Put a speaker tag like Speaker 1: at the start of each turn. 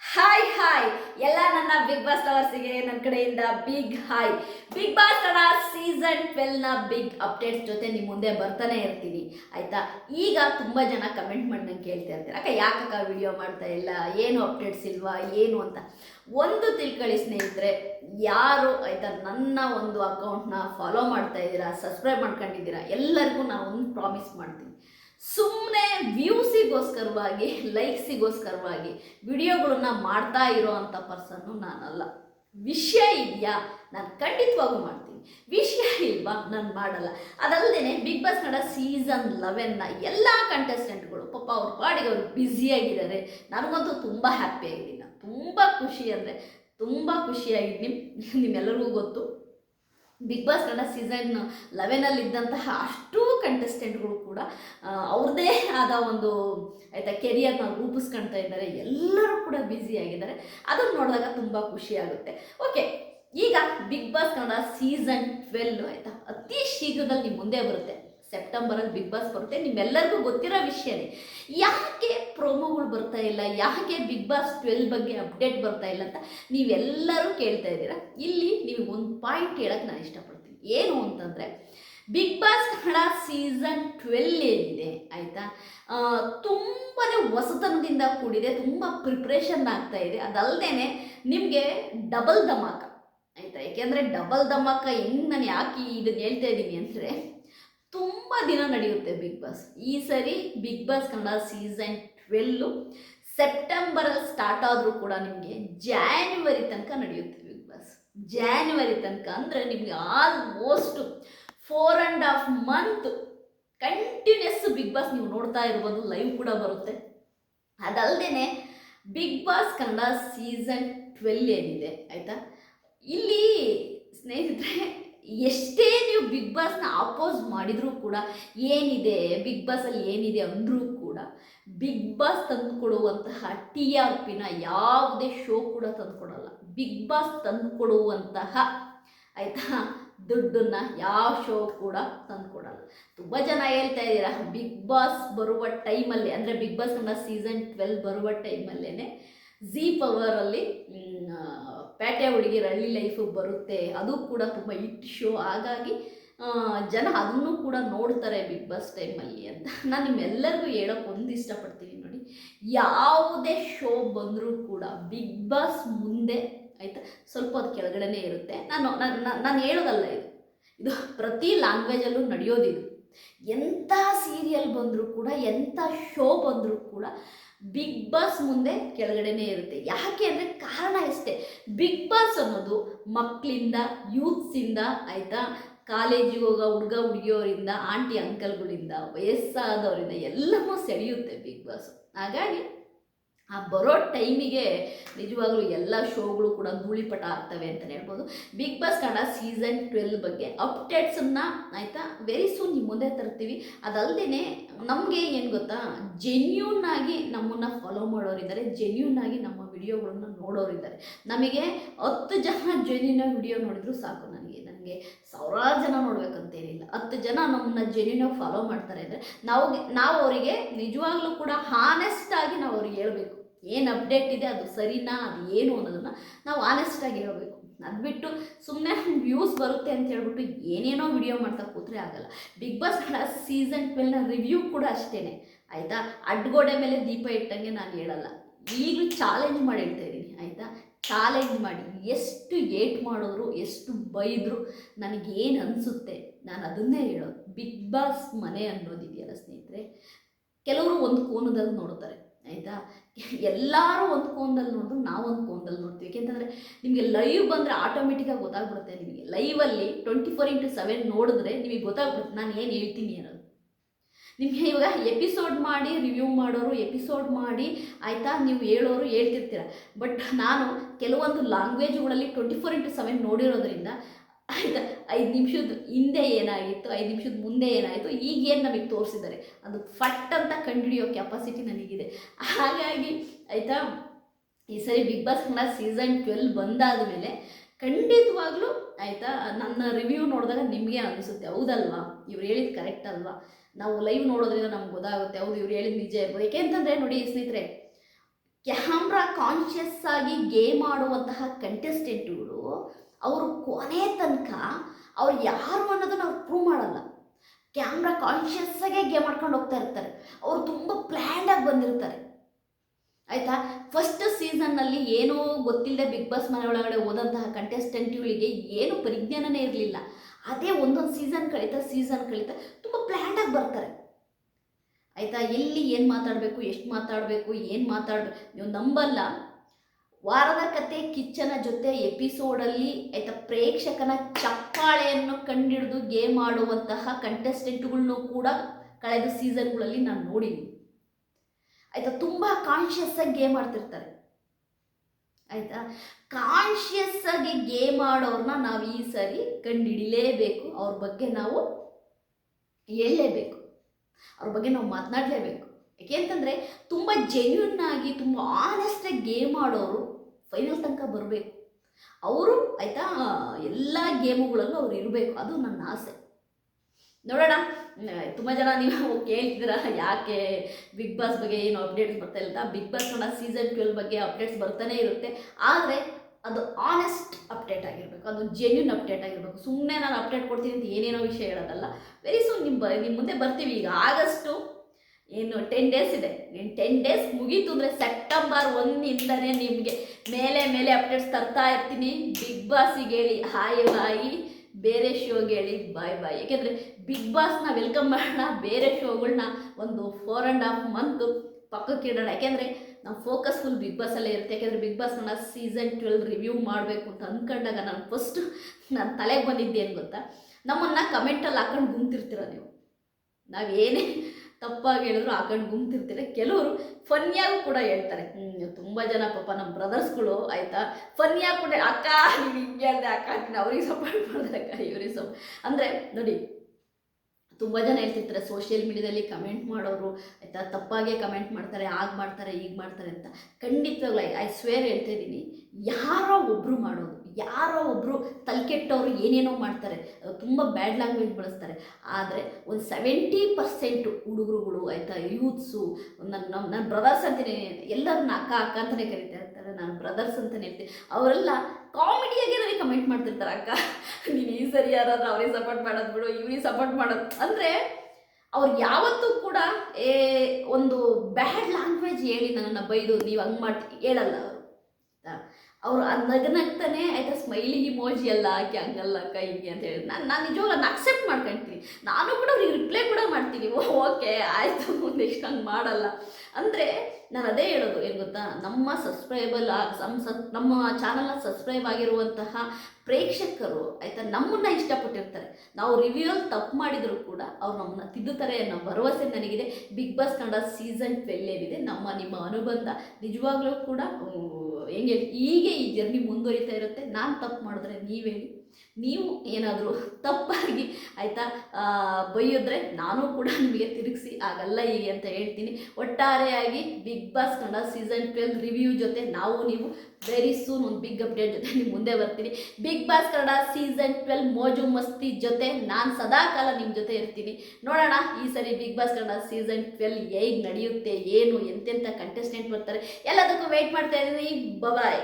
Speaker 1: Hi hi ಎಲ್ಲ ನನ್ನ big boss ಲವರ್ಸಿಗೆ ನನ್ನ ಕಡೆಯಿಂದ ಬಿಗ್ ಹಾಯ್ ಬಿಗ್ ಬಾಸ್ ಕಡ ಸೀಸನ್ ಟ್ವೆಲ್ನ ಬಿಗ್ ಅಪ್ಡೇಟ್ಸ್ ಜೊತೆ ನಿಮ್ಮ ಮುಂದೆ ಬರ್ತಾನೆ ಇರ್ತೀನಿ. ಆಯ್ತಾ? ಈಗ ತುಂಬ ಜನ ಕಮೆಂಟ್ ಮಾಡಿ ನಂಗೆ ಕೇಳ್ತಾ ಇರ್ತೀರ. ಅಕ್ಕ, ಯಾಕಕ್ಕ ವಿಡಿಯೋ ಮಾಡ್ತಾ ಇಲ್ಲ? ಏನು ಅಪ್ಡೇಟ್ಸ್ ಇಲ್ವಾ? ಏನು ಅಂತ. ಒಂದು ತಿಳ್ಕೊಳ್ಳಿ ಸ್ನೇಹಿತರೆ, ಯಾರು ಆಯ್ತಾ ನನ್ನ ಒಂದು ಅಕೌಂಟ್ನ ಫಾಲೋ ಮಾಡ್ತಾ ಇದ್ದೀರಾ ಸಬ್ಸ್ಕ್ರೈಬ್ ಮಾಡ್ಕೊಂಡಿದ್ದೀರಾ, ಎಲ್ಲರಿಗೂ ನಾನು ಒಂದು ಪ್ರಾಮಿಸ್ ಮಾಡ್ತೀನಿ. ಸುಮ್ಮನೆ ವ್ಯೂಸಿಗೋಸ್ಕರವಾಗಿ, ಲೈಕ್ಸಿಗೋಸ್ಕರವಾಗಿ ವಿಡಿಯೋಗಳನ್ನ ಮಾಡ್ತಾ ಇರೋವಂಥ ಪರ್ಸನ್ನು ನಾನಲ್ಲ. ವಿಷಯ ಇದೆಯಾ? ನಾನು ಖಂಡಿತವಾಗೂ ಮಾಡ್ತೀನಿ. ವಿಷಯ ಇಲ್ವಾ? ನಾನು ಮಾಡಲ್ಲ. ಅದಲ್ಲದೆ ಬಿಗ್ ಬಾಸ್ ಕನ್ನಡ ಸೀಸನ್ ಲೆವೆನ್ನ ಎಲ್ಲ ಕಂಟೆಸ್ಟೆಂಟ್ಗಳು ಪಾಪ ಅವ್ರ ಪಾಡಿಗೆ ಅವರು ಬ್ಯುಸಿಯಾಗಿದ್ದಾರೆ ನನಗಂತೂ ತುಂಬ ಹ್ಯಾಪಿ ಆಗಿದ್ದೀನಿ. ತುಂಬ ಖುಷಿ ಅಂದರೆ ತುಂಬ ಖುಷಿಯಾಗಿದ್ದೀನಿ ನಿಮ್ಮೆಲ್ಲರಿಗೂ ಗೊತ್ತು. ಬಿಗ್ ಬಾಸ್ ಕನ್ನಡ ಸೀಸನ್ ಲೆವೆನಲ್ಲಿದ್ದಂತಹ ಅಷ್ಟೂ ಕಂಟೆಸ್ಟೆಂಟ್ಗಳು ಕೂಡ ಅವ್ರದ್ದೇ ಆದ ಒಂದು, ಆಯಿತಾ ಕೆರಿಯರ್ನ ರೂಪಿಸ್ಕೊಳ್ತಾ ಇದ್ದಾರೆ. ಎಲ್ಲರೂ ಕೂಡ ಆಗಿದ್ದಾರೆ. ಅದನ್ನು ನೋಡಿದಾಗ ತುಂಬ ಖುಷಿ ಆಗುತ್ತೆ. ಓಕೆ ಈಗ Bigg Boss Kannada season twelve ಆಯಿತಾ, ಅತಿ ಶೀಘ್ರದಲ್ಲಿ ಮುಂದೆ ಬರುತ್ತೆ. ಸೆಪ್ಟೆಂಬರಲ್ಲಿ ಬಿಗ್ ಬಾಸ್ ಬರುತ್ತೆ. ನಿಮ್ಮೆಲ್ಲರಿಗೂ ಗೊತ್ತಿರೋ ವಿಷಯನೇ. ಯಾಕೆ ಪ್ರೋಮೋಗಳು ಬರ್ತಾ ಇಲ್ಲ? ಯಾಕೆ ಬಿಗ್ ಬಾಸ್ ಟ್ವೆಲ್ ಬಗ್ಗೆ ಅಪ್ಡೇಟ್ ಬರ್ತಾ ಇಲ್ಲ ಅಂತ ನೀವೆಲ್ಲರೂ ಕೇಳ್ತಾ ಇದ್ದೀರಾ. ಇಲ್ಲಿ ನೀವು ಒಂದು ಪಾಯಿಂಟ್ ಹೇಳಕ್ಕೆ ನಾನು ಇಷ್ಟಪಡ್ತೀನಿ. ಏನು ಅಂತಂದರೆ Bigg Boss Kannada season twelve ಏನಿದೆ ಆಯಿತಾ? ತುಂಬಾ ಹೊಸತನದಿಂದ ಕೂಡಿದೆ, ತುಂಬ ಪ್ರಿಪ್ರೇಷನ್ ಆಗ್ತಾ ಇದೆ. ಅದಲ್ಲದೆ ನಿಮಗೆ ಡಬಲ್ ಧಮಾಕ, ಆಯಿತಾ? ಯಾಕೆಂದರೆ ಡಬಲ್ ಧಮಾಕ ಹೆಂಗೆ ನಾನು ಯಾಕೆ ಇದನ್ನು ಹೇಳ್ತಾ ಇದ್ದೀನಿ ಅಂದರೆ ತುಂಬ ದಿನ ನಡೆಯುತ್ತೆ ಬಿಗ್ ಬಾಸ್ ಈ ಸರಿ Bigg Boss Kannada season twelve ಸೆಪ್ಟೆಂಬರಲ್ಲಿ start ಆದರೂ ಕೂಡ ನಿಮಗೆ ಜಾನ್ವರಿ ತನಕ ನಡೆಯುತ್ತೆ ಬಿಗ್ ಬಾಸ್ ಜಾನ್ವರಿ ತನಕ ಅಂದರೆ ನಿಮಗೆ almost four and half month continues Bigg Boss ನೀವು ನೋಡ್ತಾ ಇರ್ಬೋದು ಲೈವ್ ಕೂಡ ಬರುತ್ತೆ. ಅದಲ್ಲದೆ Bigg Boss Kannada season twelve ಏನಿದೆ, ಆಯಿತಾ? ಇಲ್ಲಿ ಸ್ನೇಹಿತರೆ ಎಷ್ಟೇ ನೀವು ಬಿಗ್ ಬಾಸ್ನ ಅಪೋಸ್ ಮಾಡಿದರೂ ಕೂಡ ಏನಿದೆ, ಬಿಗ್ ಬಾಸಲ್ಲಿ ಏನಿದೆ ಅಂದರೂ ಕೂಡ ಬಿಗ್ ಬಾಸ್ ತಂದುಕೊಡುವಂತಹ ಟಿ ಆರ್ ಪಿನ ಯಾವುದೇ ಶೋ ಕೂಡ ತಂದುಕೊಡಲ್ಲ. ಬಿಗ್ ಬಾಸ್ ತಂದುಕೊಡುವಂತಹ ಆಯಿತಾ, ದುಡ್ಡನ್ನ ಯಾವ ಶೋ ಕೂಡ ತಂದುಕೊಡಲ್ಲ. ತುಂಬ ಜನ ಹೇಳ್ತಾ ಇದ್ದೀರಾ, ಬಿಗ್ ಬಾಸ್ ಬರುವ ಟೈಮಲ್ಲಿ, ಅಂದರೆ ಬಿಗ್ ಬಾಸ್ ಸೀಸನ್ ಟ್ವೆಲ್ ಬರುವ ಟೈಮಲ್ಲೇ ಝೀ ಪವರಲ್ಲಿ ಪೇಟೆ ಹುಡುಗಿ ರಳ್ಳಿ ಲೈಫು ಬರುತ್ತೆ. ಅದು ಕೂಡ ತುಂಬ ಹಿಟ್ ಶೋ ಹಾಗಾಗಿ ಜನ ಅದನ್ನು ಕೂಡ ನೋಡ್ತಾರೆ ಬಿಗ್ ಬಾಸ್ ಟೈಮಲ್ಲಿ ಅಂತ. ನಾನು ನಿಮ್ಮೆಲ್ಲರಿಗೂ ಹೇಳೋಕೆ ಒಂದು ಇಷ್ಟಪಡ್ತೀನಿ ನೋಡಿ. ಯಾವುದೇ ಶೋ ಬಂದರೂ ಕೂಡ ಬಿಗ್ ಬಾಸ್ ಮುಂದೆ, ಆಯಿತಾ? ಸ್ವಲ್ಪ ಅದು ಕೆಳಗಡೆನೇ ಇರುತ್ತೆ. ನಾನು ನಾನು ನಾನು ಹೇಳೋದಲ್ಲ ಇದು. ಇದು ಪ್ರತಿ ಲ್ಯಾಂಗ್ವೇಜಲ್ಲೂ ನಡೆಯೋದಿದು. ಎಂಥ ಸೀರಿಯಲ್ ಬಂದರೂ ಕೂಡ, ಎಂಥ ಶೋ ಬಂದರೂ ಕೂಡ ಬಿಗ್ ಬಾಸ್ ಮುಂದೆ ಕೆಳಗಡೆನೇ ಇರುತ್ತೆ. ಯಾಕೆ ಅಂದರೆ ಕಾರಣ ಅಷ್ಟೇ ಬಿಗ್ ಬಾಸ್ ಅನ್ನೋದು ಮಕ್ಕಳಿಂದ ಯೂತ್ಸಿಂದ ಆಯಿತಾ? ಕಾಲೇಜಿಗೆ ಹೋಗೋ ಹುಡುಗ ಹುಡುಗಿಯವರಿಂದ ಆಂಟಿ, ಅಂಕಲ್ಗಳಿಂದ, ವಯಸ್ಸಾದವರಿಂದ ಎಲ್ಲವೂ ಸೆಳೆಯುತ್ತೆ ಬಿಗ್ ಬಾಸ್ ಹಾಗಾಗಿ ಆ ಬರೋ ಟೈಮಿಗೆ ನಿಜವಾಗ್ಲೂ ಎಲ್ಲ ಶೋಗಳು ಕೂಡ ಧೂಳಿಪಟ ಆಗ್ತವೆ ಅಂತಲೇ ಹೇಳ್ಬೋದು. Bigg Boss Kannada season twelve ಬಗ್ಗೆ ಅಪ್ಡೇಟ್ಸನ್ನು ಆಯಿತಾ? ವೆರಿ ಸೂನ್ ನಿಮ್ಮ ಮುಂದೆ ತರ್ತೀವಿ. ಅದಲ್ಲದೆ ನಮಗೆ ಏನು ಗೊತ್ತಾ? ಜೆನ್ಯೂನ್ ಆಗಿ ನಮ್ಮನ್ನು ಫಾಲೋ ಮಾಡೋರಿದ್ದಾರೆ ಜೆನ್ಯೂನ್ ಆಗಿ ನಮ್ಮ ವಿಡಿಯೋಗಳನ್ನು ನೋಡೋರಿದ್ದಾರೆ ನಮಗೆ ಹತ್ತು ಜನ ಜೆನ್ಯೂನ ವಿಡಿಯೋ ನೋಡಿದ್ರು ಸಾಕು ನನಗೆ. ನನಗೆ ಸಾವಿರಾರು ಜನ ನೋಡ್ಬೇಕಂತೇನಿಲ್ಲ. ಹತ್ತು ಜನ ನಮ್ಮನ್ನ ಜೆನ್ಯೂನಾಗಿ ಫಾಲೋ ಮಾಡ್ತಾರೆ ಅಂದರೆ ನಾವು ನಾವು ಅವರಿಗೆ ನಿಜವಾಗ್ಲೂ ಕೂಡ ಹಾನೆಸ್ಟ್ ಆಗಿ ನಾವು ಅವ್ರಿಗೆ ಹೇಳಬೇಕು. ಏನು ಅಪ್ಡೇಟ್ ಇದೆ, ಅದು ಸರಿನಾ, ಅದು ಏನು ಅನ್ನೋದನ್ನು ನಾವು ಆನೆಸ್ಟಾಗಿ ಹೇಳ್ಬೇಕು. ಅದು ಬಿಟ್ಟು ಸುಮ್ಮನೆ ವ್ಯೂಸ್ ಬರುತ್ತೆ ಅಂತ ಹೇಳ್ಬಿಟ್ಟು ಏನೇನೋ ವಿಡಿಯೋ ಮಾಡ್ತಾ ಕೂತ್ರೆ ಆಗಲ್ಲ. ಬಿಗ್ ಬಾಸ್ ಸೀಸನ್ ಟ್ವೆಲ್ನ ರಿವ್ಯೂ ಕೂಡ ಅಷ್ಟೇ ಆಯಿತಾ? ಅಡ್ಗೋಡೆ ಮೇಲೆ ದೀಪ ಇಟ್ಟಂಗೆ ನಾನು ಹೇಳಲ್ಲ. ಈಗಲೂ ಚಾಲೆಂಜ್ ಮಾಡಿ ಹೇಳ್ತಾ ಇದ್ದೀನಿ, ಆಯಿತಾ? ಚಾಲೆಂಜ್ ಮಾಡಿ. ಎಷ್ಟು ಏಟ್ ಮಾಡಿದ್ರು ಎಷ್ಟು ಬೈದರು ನನಗೇನು ಅನಿಸುತ್ತೆ? ನಾನು ಅದನ್ನೇ ಹೇಳೋದು. ಬಿಗ್ ಬಾಸ್ ಮನೆ ಅನ್ನೋದಿದೆಯಲ್ಲ ಸ್ನೇಹಿತರೆ, ಕೆಲವರು ಒಂದು ಕೋನದಲ್ಲಿ ನೋಡ್ತಾರೆ. ಆಯಿತಾ? ಎಲ್ಲರೂ ಒಂದು ಕೋನದಲ್ಲಿ ನೋಡಿದ್ರು ನಾವು ಒಂದು ಕೋನದಲ್ಲಿ ನೋಡ್ತೀವಿ. ಯಾಕೆಂತಂದರೆ ನಿಮಗೆ ಲೈವ್ ಬಂದರೆ ಆಟೋಮೆಟಿಕ್ಕಾಗಿ ಗೊತ್ತಾಗ್ಬಿಡುತ್ತೆ. ನಿಮಗೆ ಲೈವಲ್ಲಿ ಟ್ವೆಂಟಿ ಫೋರ್ ಇಂಟು ಸೆವೆನ್ ನೋಡಿದ್ರೆ ನಿಮಗೆ ಗೊತ್ತಾಗ್ಬಿಡುತ್ತೆ, ನಾನು ಏನು ಹೇಳ್ತೀನಿ ಅನ್ನೋದು. ನಿಮಗೆ ಇವಾಗ ಎಪಿಸೋಡ್ ಮಾಡಿ ರಿವ್ಯೂ ಮಾಡೋರು ಎಪಿಸೋಡ್ ಮಾಡಿ, ಆಯಿತಾ? ನೀವು ಹೇಳೋರು ಹೇಳ್ತಿರ್ತೀರ. ಬಟ್ ನಾನು ಕೆಲವೊಂದು ಲ್ಯಾಂಗ್ವೇಜ್ಗಳಲ್ಲಿ ಟ್ವೆಂಟಿ ಫೋರ್ ಇಂಟು ಸೆವೆನ್ ನೋಡಿರೋದ್ರಿಂದ, ಆಯಿತಾ? ಐದು ನಿಮಿಷದ ಹಿಂದೆ ಏನಾಗಿತ್ತು, ಐದು ನಿಮಿಷದ ಮುಂದೆ ಏನಾಯಿತು ಈಗ ಏನು ನಮಗೆ ತೋರಿಸಿದ್ದಾರೆ. ಅದು ಫಟ್ ಅಂತ ಕಂಡುಹಿಡಿಯೋ ಕೆಪಾಸಿಟಿ ನನಗಿದೆ ಹಾಗಾಗಿ ಆಯಿತಾ, ಈ ಸರಿ Bigg Boss Kannada season twelve ಬಂದಾದ ಮೇಲೆ ಖಂಡಿತವಾಗ್ಲೂ ಆಯಿತಾ, ನನ್ನ ರಿವ್ಯೂ ನೋಡಿದಾಗ ನಿಮಗೆ ಅನಿಸುತ್ತೆ, ಹೌದಲ್ವಾ? ಇವ್ರು ಹೇಳಿದ್ದು ಕರೆಕ್ಟ್ ಅಲ್ವಾ? ನಾವು ಲೈವ್ ನೋಡೋದ್ರಿಂದ ನಮ್ಗೆ ಗೊತ್ತಾಗುತ್ತೆ, ಹೌದು ಇವ್ರು ಹೇಳಿದ ನಿಜ ಇರ್ಬೋದು. ಯಾಕೆ ಅಂತಂದರೆ ನೋಡಿ ಸ್ನೇಹಿತರೆ ಕ್ಯಾಮ್ರಾ ಕಾನ್ಷಿಯಸ್ ಆಗಿ ಗೇಮ್ ಆಡುವಂತಹ ಕಂಟೆಸ್ಟೆಂಟ್ಗಳು ಅವರು ಕೊನೆ ತನಕ ಅವ್ರು ಯಾರು ಅನ್ನೋದನ್ನ ಅವ್ರು ಪ್ರೂವ್ ಮಾಡಲ್ಲ. ಕ್ಯಾಮ್ರಾ ಕಾನ್ಷಿಯಸ್ ಆಗೇ ಗೇಮ್ ಮಾಡ್ಕೊಂಡು ಹೋಗ್ತಾ ಇರ್ತಾರೆ. ಅವರು ತುಂಬ ಪ್ಲ್ಯಾಂಡ್ ಆಗಿ ಬಂದಿರ್ತಾರೆ. ಆಯಿತಾ? ಫಸ್ಟ್ ಸೀಸನ್ನಲ್ಲಿ ಏನೂ ಗೊತ್ತಿಲ್ಲದೆ ಬಿಗ್ ಬಾಸ್ ಮನೆ ಒಳಗಡೆ ಹೋದಂತಹ ಕಂಟೆಸ್ಟೆಂಟ್ಗಳಿಗೆ ಏನು ಪರಿಜ್ಞಾನನೇ ಇರಲಿಲ್ಲ. ಅದೇ ಒಂದೊಂದು ಸೀಸನ್ ಕಳೀತಾ ಸೀಸನ್ ಕಳೀತಾ ತುಂಬ ಪ್ಲ್ಯಾಂಡಾಗಿ ಬರ್ತಾರೆ. ಆಯಿತಾ? ಎಲ್ಲಿ ಏನು ಮಾತಾಡಬೇಕು, ಎಷ್ಟು ಮಾತಾಡಬೇಕು, ಏನು ಮಾತಾಡಬೇಕು, ನೀವು ನಂಬಲ್ಲ. ವಾರದ ಕತೆ ಕಿಚ್ಚನ ಜೊತೆ ಎಪಿಸೋಡಲ್ಲಿ ಆಯಿತಾ ಪ್ರೇಕ್ಷಕನ ಚಪ್ಪಾಳೆಯನ್ನು ಕಂಡಿಡಿದು ಗೇಮ್ ಆಡುವಂತಹ ಕಂಟೆಸ್ಟೆಂಟ್ಗಳ್ನೂ ಕೂಡ ಕಳೆದ ಸೀಸನ್ಗಳಲ್ಲಿ ನಾನು ನೋಡಿದ್ದೀನಿ. ಆಯಿತಾ ತುಂಬ ಕಾನ್ಷಿಯಸ್ ಆಗಿ ಗೇಮ್ ಆಡ್ತಿರ್ತಾರೆ. ಆಯಿತಾ ಕಾನ್ಷಿಯಸ್ ಆಗಿ ಗೇಮ್ ಆಡೋರ್ನ ನಾವು ಈ ಸಾರಿ ಕಂಡುಹಿಡಿಲೇಬೇಕು ಅವ್ರ ಬಗ್ಗೆ ನಾವು ಹೇಳಲೇಬೇಕು. ಅವ್ರ ಬಗ್ಗೆ ನಾವು ಮಾತನಾಡಲೇಬೇಕು. ಯಾಕೆ ಅಂತಂದರೆ ತುಂಬ ಜೆನ್ಯೂನ್ ಆಗಿ ತುಂಬ ಆನೆಸ್ಟಾಗಿ ಗೇಮ್ ಆಡೋರು ಫೈನಲ್ ತನಕ ಬರಬೇಕು. ಅವರು ಆಯಿತಾ, ಎಲ್ಲ ಗೇಮುಗಳಲ್ಲೂ ಅವ್ರು ಇರಬೇಕು. ಅದು ನನ್ನ ಆಸೆ. ನೋಡೋಣ. ತುಂಬ ಜನ ನೀವು ಕೇಳ್ತಿದ್ದೀರ, ಯಾಕೆ ಬಿಗ್ ಬಾಸ್ ಬಗ್ಗೆ ಏನು ಅಪ್ಡೇಟ್ಸ್ ಬರ್ತಾ ಇಲ್ಲ ಬಿಗ್ ಬಾಸ್ ನೋಡ ಸೀಸನ್ ಟ್ವೆಲ್ ಬಗ್ಗೆ ಅಪ್ಡೇಟ್ಸ್ ಬರ್ತಾನೆ ಇರುತ್ತೆ. ಆದರೆ ಅದು ಆನೆಸ್ಟ್ ಅಪ್ಡೇಟ್ ಆಗಿರಬೇಕು. ಅದು ಜೆನ್ಯೂನ್ ಅಪ್ಡೇಟ್ ಆಗಿರಬೇಕು. ಸುಮ್ಮನೆ ನಾನು ಅಪ್ಡೇಟ್ ಕೊಡ್ತೀನಿ ಅಂತ ಏನೇನೋ ವಿಷಯ ಹೇಳೋದಲ್ಲ. ವೆರಿ ಸೂನ್ ನಿಮ್ಮ ನಿಮ್ಮ ಮುಂದೆ ಬರ್ತೀವಿ. ಈಗ ಆಗಸ್ಟು ಏನು ಟೆನ್ ಡೇಸ್ ಇದೆ. ಇನ್ನು ಟೆನ್ ಡೇಸ್ ಮುಗೀತು ಅಂದರೆ ಸೆಪ್ಟೆಂಬರ್ ಒಂದಿಂದನೇ ನಿಮಗೆ. ಮೇಲೆ ಮೇಲೆ ಅಪ್ಡೇಟ್ಸ್ ತರ್ತಾ ಇರ್ತೀನಿ. ಬಿಗ್ ಬಾಸಿಗೆ ಹೇಳಿ ಹಾಯ್ ಬಾಯಿ ಬೇರೆ ಶೋಗೆ ಹೇಳಿ ಬಾಯ್ ಬಾಯ್ ಏಕೆಂದರೆ ಬಿಗ್ ಬಾಸ್ನ ವೆಲ್ಕಮ್ ಮಾಡೋಣ, ಬೇರೆ ಶೋಗಳನ್ನ ಒಂದು ಫೋರ್ ಆ್ಯಂಡ್ ಹಾಫ್ ಮಂತು ಪಕ್ಕಕ್ಕೆ ಇಡೋಣ. ಯಾಕೆಂದರೆ ನಮ್ಮ ಫೋಕಸ್ ಫುಲ್ ಬಿಗ್ ಬಾಸಲ್ಲೇ ಇರುತ್ತೆ. ಯಾಕೆಂದರೆ ಬಿಗ್ ಬಾಸ್ ನನ್ನ ಸೀಸನ್ ಟ್ವೆಲ್ ರಿವ್ಯೂ ಮಾಡಬೇಕು ಅಂತ ಅಂದ್ಕೊಂಡಾಗ ನಾನು ಫಸ್ಟ್ ನಾನು ತಲೆಗೆ ಬಂದಿದ್ದೇನು ಗೊತ್ತಾ? ನಮ್ಮನ್ನು ಕಮೆಂಟಲ್ಲಿ ಹಾಕೊಂಡು ಗುಂತಿರ್ತೀರ ನೀವು? ನಾವೇನೇ ತಪ್ಪಾಗಿ ಹೇಳಿದ್ರು ಹಾಕೊಂಡು ಗುಂಪಿರ್ತಾರೆ ಕೆಲವರು ಫನ್ಯಾಗೂ ಕೂಡ ಹೇಳ್ತಾರೆ. ತುಂಬ ಜನ ಪಾಪ ನಮ್ಮ ಬ್ರದರ್ಸ್ಗಳು ಆಯಿತಾ? ಫನ್ಯಾಗಿ ಕೂಡ, ಅಕ್ಕ, ನೀವು ಹಿಂಗೆ ಹೇಳ್ದೆ ಅಕ್ಕ ಹಾಕ್ತೀನಿ ಅವ್ರಿಗೆ ಸಪೋರ್ಟ್ ಮಾಡಿದ್ರೆ ಅಕ್ಕ, ಇವ್ರಿಗೆ ಸಪ್ ಅಂದರೆ, ನೋಡಿ, ತುಂಬ ಜನ ಹೇಳ್ತಿರ್ತಾರೆ ಸೋಷಿಯಲ್ ಮೀಡಿಯಾದಲ್ಲಿ ಕಮೆಂಟ್ ಮಾಡೋರು, ಆಯಿತಾ? ತಪ್ಪಾಗೆ ಕಮೆಂಟ್ ಮಾಡ್ತಾರೆ ಆಗ ಮಾಡ್ತಾರೆ ಈಗ ಮಾಡ್ತಾರೆ ಅಂತ. ಖಂಡಿತವಾಗ್ಲೂ ಐ ಸ್ವೇರ್ ಹೇಳ್ತಾ ಇದ್ದೀನಿ, ಯಾರೋ ಒಬ್ಬರು ಮಾಡೋದು ಯಾರೋ ಒಬ್ಬರು ತಲೆಕೆಟ್ಟವರು ಏನೇನೋ ಮಾಡ್ತಾರೆ ತುಂಬ ಬ್ಯಾಡ್ ಲ್ಯಾಂಗ್ವೇಜ್ ಬಳಸ್ತಾರೆ. ಆದರೆ ಒಂದು ಸೆವೆಂಟಿ ಪರ್ಸೆಂಟು ಹುಡುಗರುಗಳು ಆಯಿತಾ ಯೂತ್ಸು ನನ್ನ ನಮ್ಮ ನನ್ನ ಬ್ರದರ್ಸ್ ಅಂತಲೇ ಎಲ್ಲರನ್ನ ಅಕ್ಕ ಅಕ್ಕ ಅಂತಲೇ ಕರಿತಾ ಇರ್ತಾರೆ ನಾನು ಬ್ರದರ್ಸ್ ಅಂತಲೇ ಇರ್ತೀನಿ. ಅವರೆಲ್ಲ ಕಾಮಿಡಿಯಾಗೆ ನನಗೆ ಕಮೆಂಟ್ ಮಾಡ್ತಿರ್ತಾರೆ, ಅಕ್ಕ, ನೀನು ಈ ಸರಿ ಯಾರಾದ್ರೂ ಅವ್ರಿಗೆ ಸಪೋರ್ಟ್ ಮಾಡೋದು ಬಿಡು, ಇವ್ರಿಗೆ ಸಪೋರ್ಟ್ ಮಾಡೋದು. ಅಂದರೆ ಅವ್ರು ಯಾವತ್ತೂ ಕೂಡ, ಏ, ಒಂದು ಬ್ಯಾಡ್ ಲ್ಯಾಂಗ್ವೇಜ್ ಹೇಳಿ ನನ್ನನ್ನು ಬೈದು, ನೀವು ಹಂಗೆ ಮಾಡಿ ಹೇಳಲ್ಲ ಅವರು. ಅವರು ಅದು ನಗನಗ್ತಾನೆ ಆಯ್ತು ಸ್ಮೈಲಿಂಗ್ ಇಮೋಜಿ ಎಲ್ಲ ಹಾಕಿ ಹಂಗಲ್ಲ ಅಕ್ಕ ಹಿಂಗೆ ಅಂತ ಹೇಳಿ ನಾನು ನಾನು ನಿಜವಾಗ ಅದನ್ನ ಅಕ್ಸೆಪ್ಟ್ ಮಾಡ್ಕೊಂತೀನಿ. ನಾನು ಕೂಡ ಅವ್ರಿಗೆ ರಿಪ್ಲೈ ಕೂಡ ಮಾಡ್ತೀನಿ. ಓಕೆ ಆಯಿತು ನೆಕ್ಸ್ಟ್ ಹಂಗೆ ಮಾಡಲ್ಲ. ಅಂದರೆ ನಾನು ಅದೇ ಹೇಳೋದು, ಏನು ಗೊತ್ತಾ? ನಮ್ಮ ಸಬ್ಸ್ಕ್ರೈಬಲ್ ನಮ್ಮ ಚಾನಲ್ನ ಸಬ್ಸ್ಕ್ರೈಬ್ ಆಗಿರುವಂತಹ ಪ್ರೇಕ್ಷಕರು ಆಯಿತಾ ನಮ್ಮನ್ನು ಇಷ್ಟಪಟ್ಟಿರ್ತಾರೆ. ನಾವು ರಿವ್ಯೂವಲ್ಲಿ ತಪ್ಪು ಮಾಡಿದರೂ ಕೂಡ ಅವ್ರು ನಮ್ಮನ್ನ ತಿದ್ದುತ್ತಾರೆ ಅನ್ನೋ ಭರವಸೆ ನನಗಿದೆ. Bigg Boss Kannada season twelve ಏನಿದೆ, ನಮ್ಮ, ನಿಮ್ಮ ಅನುಬಂಧ. ನಿಜವಾಗ್ಲೂ ಕೂಡ ಹೆಂಗೆ, ಹೀಗೆ ಈ ಜರ್ನಿ ಮುಂದುವರಿತಾ ಇರುತ್ತೆ. ನಾನು ತಪ್ಪು ಮಾಡಿದ್ರೆ ಹೇಳಿ. ನೀವು ಏನಾದರೂ ತಪ್ಪಾಗಿ ಆಯಿತಾ ಬೈಯಿದ್ರೆ ನಾನು ಕೂಡ ನಿಮಗೆ ತಿರುಗಿಸಿ ಆಗಲ್ಲ ಹೀಗೆ ಅಂತ ಹೇಳ್ತೀನಿ. ಒಟ್ಟಾರೆಯಾಗಿ Bigg Boss Kannada season twelve review ಜೊತೆ ನಾವು, ನೀವು ವೆರಿ ಸೂನ್ ಒಂದು ಬಿಗ್ ಅಪ್ಡೇಟ್ ಜೊತೆ ನಿಮ್ಮ ಮುಂದೆ ಬರ್ತೀನಿ. Bigg Boss Kannada season twelve ಮೋಜು ಮಸ್ತಿ ಜೊತೆ ನಾನು ಸದಾಕಾಲ ನಿಮ್ಮ ಜೊತೆ ಇರ್ತೀನಿ. ನೋಡೋಣ, ಈ ಸರಿ Bigg Boss Kannada season twelve ಹೇಗೆ ನಡೆಯುತ್ತೆ, ಏನು ಎಂತೆಂಥ ಕಂಟೆಸ್ಟೆಂಟ್ ಬರ್ತಾರೆ, ಎಲ್ಲದಕ್ಕೂ ವೆಯ್ಟ್ ಮಾಡ್ತಾ ಇದ್ದೀನಿ. ಬಾಯ್